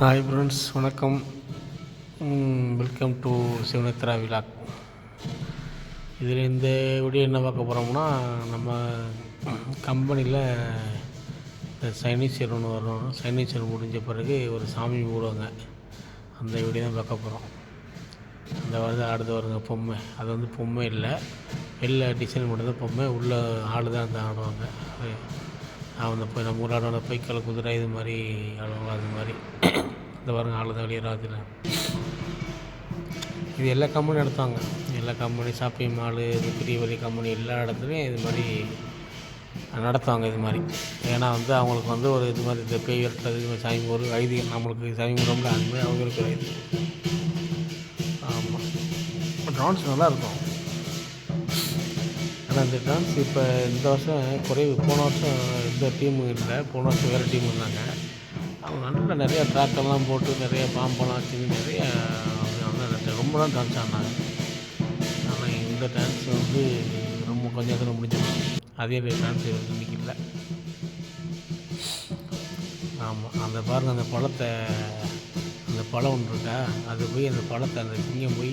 Hi friends வணக்கம். Welcome to சிவனத்ரா விழாக் இதில் இந்த வீடியோ என்ன பார்க்க போகிறோம்னா நம்ம கம்பெனியில் இந்த சைனீச்சர் ஒன்று வரும் சைனீச்சர் முடிஞ்ச பிறகு ஒரு சாமி மூடுவாங்க. அந்த வீடியோ தான் பார்க்க போகிறோம் அந்த வருது ஆடுது வருங்க பொம்மை. அது வந்து பொம்மை இல்லை. வெளில டிசைன் மட்டும் தான் பொம்மை. உள்ளே ஆடு தான் அந்த ஆடுவாங்க. அது அந்த போய் நம்ம ஊராடோட போய் பைக்கல் குதிரை இது மாதிரி ஆடுவாங்க அது மாதிரி இந்த பாருங்க ஆளுதான் வெளியே இது எல்லா கம்பெனியும் நடத்துவாங்க எல்லா கம்பெனி ஷாப்பிங் மாலு இது பெரிய பெரிய கம்பெனி எல்லா இடத்துலையும் இது மாதிரி நடத்துவாங்க இது மாதிரி. ஏன்னா வந்து அவங்களுக்கு வந்து ஒரு இது மாதிரி இந்த பேய் விரட்டுறது இது மாதிரி சாமி ஒரு ஐதீகம் நம்மளுக்கு சாமி கும்பிட அது மாதிரி அவங்களுக்கு ஒரு ஆமாம் டான்ஸ் நல்லா அந்த டான்ஸ் இப்போ இந்த வருஷம் குறைவு. போன வருஷம் இந்த டீமு இல்லை. போன வருஷம் வேறு டீம் இருந்தாங்க அவங்க நல்லா நிறையா ட்ராக்கெல்லாம் போட்டு நிறைய பாம்பெல்லாம் வச்சு நிறைய அவங்க வந்து ரொம்ப தான் டான்ஸ் ஆனாங்க ஆனால் இந்த டான்ஸ் வந்து ரொம்ப கொஞ்சம் நேரத்தில் முடிஞ்சிடும் அதே டான்ஸ் இன்னைக்கு இல்லை. ஆமாம் அந்த பாருங்க அந்த பழத்தை அந்த பழம் ஒன்று இருக்கா? அது போய் அந்த பழத்தை அந்த சிங்கம் போய்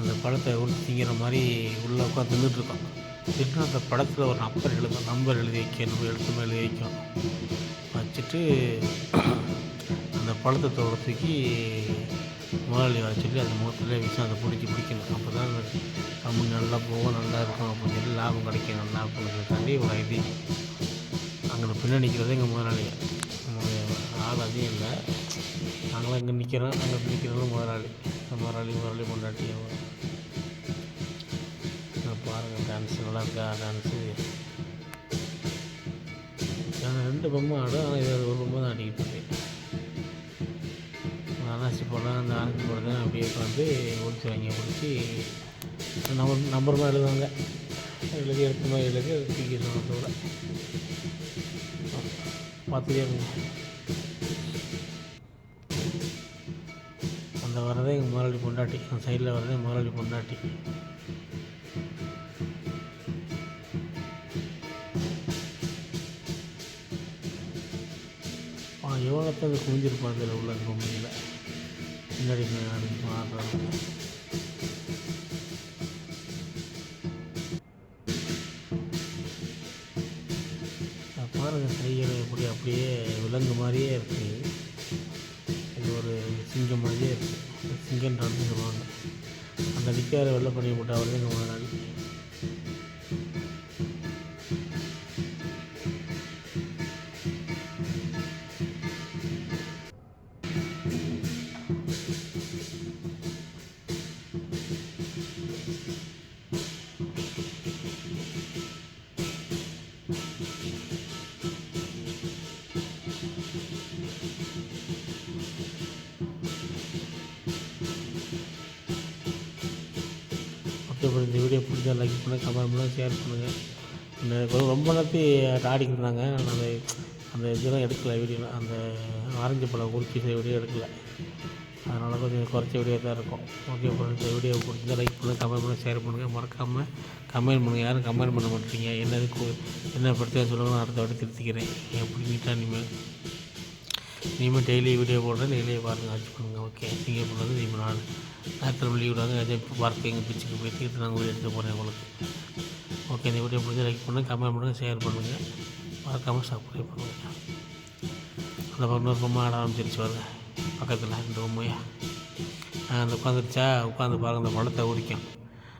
அந்த பழத்தை உருட்டி திங்கிற மாதிரி உள்ளே உட்காந்து தின்னுட்டுருக்கோம் திடீர்னு அந்த படத்தில் ஒரு நம்பர் எழுத நம்பர் எழுதி வைக்க நம்ம எழுத்து எழுதி வைக்கும் வச்சுட்டு அந்த பழத்தை தோட தூக்கி முதலாளி வர சொல்லி அந்த முகத்தில் விஷயம் அதை பிடிச்சி பிடிக்கணும். அப்போ தான் அந்த நல்லா போகும் நல்லா இருக்கும் அப்படின்னு சொல்லி லாபம் கிடைக்கும் நல்லா அப்படிங்கிறதுக்காண்டி ஒரு ஐடி. அங்கே பின்னாடி நிற்கிறது எங்கள் முதலாளி. ஆள் அதிகம் இல்லை. நாங்களாம் இங்கே நிற்கிறோம் அங்கே நிற்கிறது முதலாளி. முதலாளி முதலாளி கொண்டாட்டி பாருங்கள் டான்ஸ் நல்லா இருக்கா டான்ஸு நான் ரெண்டு பொம்மை ஆடும் ஆனால் இதை ஒரு பொம்மை தான் ஆடிக்கிட்டு இருக்கேன் அனாசி போடலாம் அந்த ஆரஞ்சு போடுறது அப்படியே உட்காந்து ஒடிச்சு வாங்கி பிடிச்சி நம்பர் நம்பர் மாதிரி எழுதுவாங்க. எழுதி எடுத்த எழுதி அது தூக்கிடுவாங்க அதோட பார்த்துட்டே அந்த வரதே எங்கள் முதலாளி பொண்டாட்டி. அந்த சைடில் வரதே முதலாளி பொண்டாட்டி. யோகத்தை குவிஞ்சிருப்பார் அதில் உள்ள பொம்மையில் பின்னாடி மாறுறாங்க பாருங்க கைகள் எப்படி அப்படியே விலங்கு மாதிரியே இருக்குது இது ஒரு சிங்கம் மாதிரியே இருக்குது சிங்கன்றான்னு சொல்லுவாங்க அந்த நிற்கார வெள்ளை பண்ணி போட்டு அவர் தான் முதலாளி ஓகே இப்போ இந்த வீடியோ பிடிச்சா லைக் பண்ணுங்கள் கமெண்ட் பண்ணுங்கள் ஷேர் பண்ணுங்கள் இந்த ரொம்ப நேரத்தி ஆடிக்கிட்டு இருந்தாங்க நான் அந்த அந்த இதெல்லாம் எடுக்கலை வீடியோ அந்த ஆரஞ்சு பழம் உரிச்சி வீடியோ எடுக்கலை. அதனால் கொஞ்சம் குறைச்ச வீடியோ தான் இருக்கும். ஓகே இப்போ இந்த வீடியோ பிடிச்சா லைக் பண்ணுங்கள் கமெண்ட் பண்ணுங்கள் ஷேர் பண்ணுங்கள் மறக்காமல் கமெண்ட் பண்ணுங்கள் யாரும் கமெண்ட் பண்ண மாட்டீங்க. என்னது என்ன பிரச்சனை சொல்லுங்கள் நான் அடுத்த வாட்டி திருத்திக்கிறேன். எப்படி நீட்டாக இனிமேல். இனிமேல் டெய்லி வீடியோ போடுறேன் டெய்லியே பாருங்கள் வாட்ச் பண்ணுங்கள் ஓகே நீங்கள் பண்ணுறது நீங்கள் நான் நேரத்தில் லீவ் விடாங்க எதாவது இப்போ பார்க்க எங்கள் பிச்சுக்கு போய் தீர்த்து நாங்கள் வீடியோ எடுத்து போகிறேன் உங்களுக்கு. ஓகே இந்த வீடியோ பிடிச்சி லைக் பண்ணுங்கள் கமெண்ட் பண்ணுங்கள் ஷேர் பண்ணுங்கள் மறக்காமல் சப்ஸ்கிரைப் பண்ணுங்கள் அந்த பக்கம் இன்னொரு பொம்மை ஆட ஆரம்பிச்சிருச்சு வருங்க பக்கத்தில் இந்த பொம்மையா? அந்த உட்காந்துருச்சா? உட்காந்து பாருங்க அந்த படத்தை உரிக்கும்.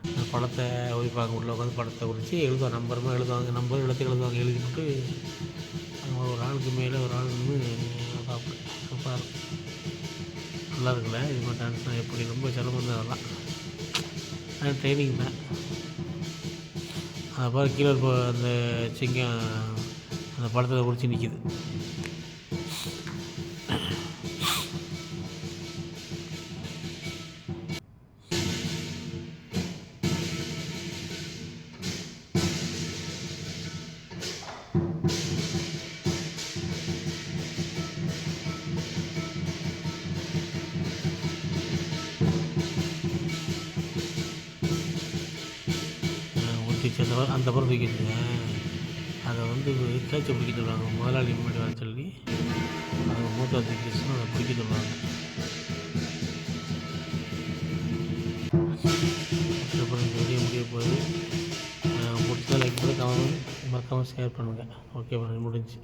அந்த படத்தை உரிப்பாங்க உள்ளே உட்காந்து படத்தை உரித்து எழுதுவாங்க நம்பருமா எழுதுவாங்க நம்பர் எழுத்து எழுதுவாங்க எழுதிவிட்டு அவங்க ஒரு ஆளுக்கு மேலே ஒரு ஆள் நின்று நல்லா இருக்குல்ல இது மாதிரி டான்ஸ்லாம் எப்படி? ரொம்ப சிரமம் தான் அதெல்லாம் ஆனால் ட்ரைனிங் தான். அப்புறம் கீழே இப்போ அந்த சிங்கம் அந்த படத்தில் குடிச்சு நிற்கிது அந்த அந்த பக்கம் தூக்கி அதை வந்து கேட்ச பிடிக்க சொல்லுவாங்க முதலாளி முன்னாடி வர சொல்லி அதை மூத்த அத்தியேஷன் அதை பிடிக்க சொல்லுவாங்க அப்புறம் இந்த வீடியோ முடிய போகுது. பிடிச்சா லைக் பண்ணி கமெண்ட் மறக்காமல் ஷேர் பண்ணுங்கள் ஓகே முடிஞ்சு